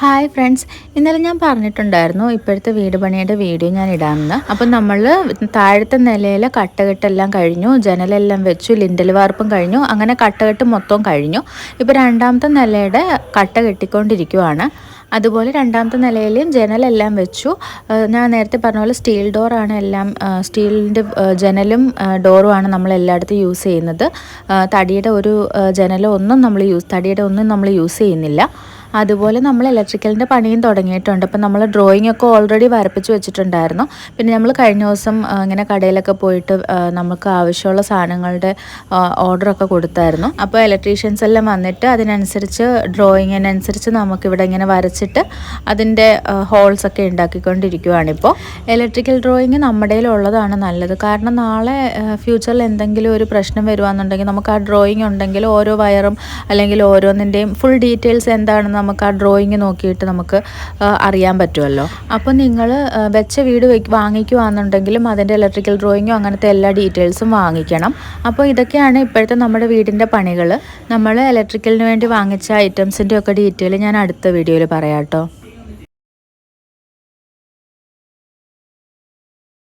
Hi friends ഇന്നലെ ഞാൻ പറഞ്ഞിട്ടുണ്ടായിരുന്നു ഇപ്പോഴത്തെ വീട് പണിയുടെ വീഡിയോ ഞാൻ ഇടാമെന്ന്. അപ്പം നമ്മൾ താഴത്തെ നിലയിൽ കട്ടകെട്ടെല്ലാം കഴിഞ്ഞു ജനലെല്ലാം വെച്ചു ലിൻഡൽ വാർപ്പും കഴിഞ്ഞു അങ്ങനെ കട്ടകെട്ട് മൊത്തം കഴിഞ്ഞു. ഇപ്പോൾ രണ്ടാമത്തെ നിലയുടെ കട്ട കെട്ടിക്കൊണ്ടിരിക്കുവാണ്. അതുപോലെ രണ്ടാമത്തെ നിലയിലും ജനലെല്ലാം വെച്ചു. ഞാൻ നേരത്തെ പറഞ്ഞ പോലെ സ്റ്റീൽ ഡോറാണ് എല്ലാം സ്റ്റീലിന്റെ ജനലും ഡോറുമാണ് നമ്മൾ എല്ലായിടത്തും യൂസ് ചെയ്യുന്നത്. തടിയുടെ ഒരു ജനലോ ഒന്നും നമ്മൾ യൂസ് തടിയുടെ ഒന്നും നമ്മൾ യൂസ് ചെയ്യുന്നില്ല. അതുപോലെ നമ്മൾ ഇലക്ട്രിക്കലിന്റെ പണിയും തുടങ്ങിയിട്ടുണ്ട്. അപ്പം നമ്മൾ ഡ്രോയിങ് ഒക്കെ ഓൾറെഡി വരപ്പിച്ച് വെച്ചിട്ടുണ്ടായിരുന്നു. പിന്നെ നമ്മൾ കഴിഞ്ഞ ദിവസം ഇങ്ങനെ കടയിലൊക്കെ പോയിട്ട് നമുക്ക് ആവശ്യമുള്ള സാധനങ്ങളുടെ ഓർഡറൊക്കെ കൊടുത്തായിരുന്നു. അപ്പോൾ ഇലക്ട്രീഷ്യൻസ് എല്ലാം വന്നിട്ട് അതിനനുസരിച്ച് ഡ്രോയിങ്ങിനനുസരിച്ച് നമുക്കിവിടെ ഇങ്ങനെ വരച്ചിട്ട് അതിന്റെ ഹോൾസ് ഒക്കെ ഉണ്ടാക്കിക്കൊണ്ടിരിക്കുകയാണിപ്പോൾ ഇലക്ട്രിക്കൽ ഡ്രോയിങ് നമ്മുടെ ഉള്ളതാണ് നല്ലത്. കാരണം നാളെ ഫ്യൂച്ചറിൽ എന്തെങ്കിലും ഒരു പ്രശ്നം വരുവാന്നുണ്ടെങ്കിൽ നമുക്ക് ആ ഡ്രോയിങ് ഉണ്ടെങ്കിൽ ഓരോ വയറും അല്ലെങ്കിൽ ഓരോന്നിന്റെയും ഫുൾ ഡീറ്റെയിൽസ് എന്താണെന്ന് നമുക്ക് ആ ഡ്രോയിങ് നോക്കിയിട്ട് നമുക്ക് അറിയാൻ പറ്റുമല്ലോ അപ്പോൾ നിങ്ങൾ വെച്ച വീട് വാങ്ങിക്കുവാണെന്നുണ്ടെങ്കിലും അതിന്റെ ഇലക്ട്രിക്കൽ ഡ്രോയിങ്ങോ അങ്ങനത്തെ എല്ലാ ഡീറ്റെയിൽസും വാങ്ങിക്കണം. അപ്പോൾ ഇതൊക്കെയാണ് ഇപ്പോഴത്തെ നമ്മുടെ വീടിന്റെ പണികൾ നമ്മൾ ഇലക്ട്രിക്കലിന് വേണ്ടി വാങ്ങിച്ച ഐറ്റംസിന്റെ ഒക്കെ ഡീറ്റെയിൽ ഞാൻ അടുത്ത വീഡിയോയിൽ പറയാം കേട്ടോ.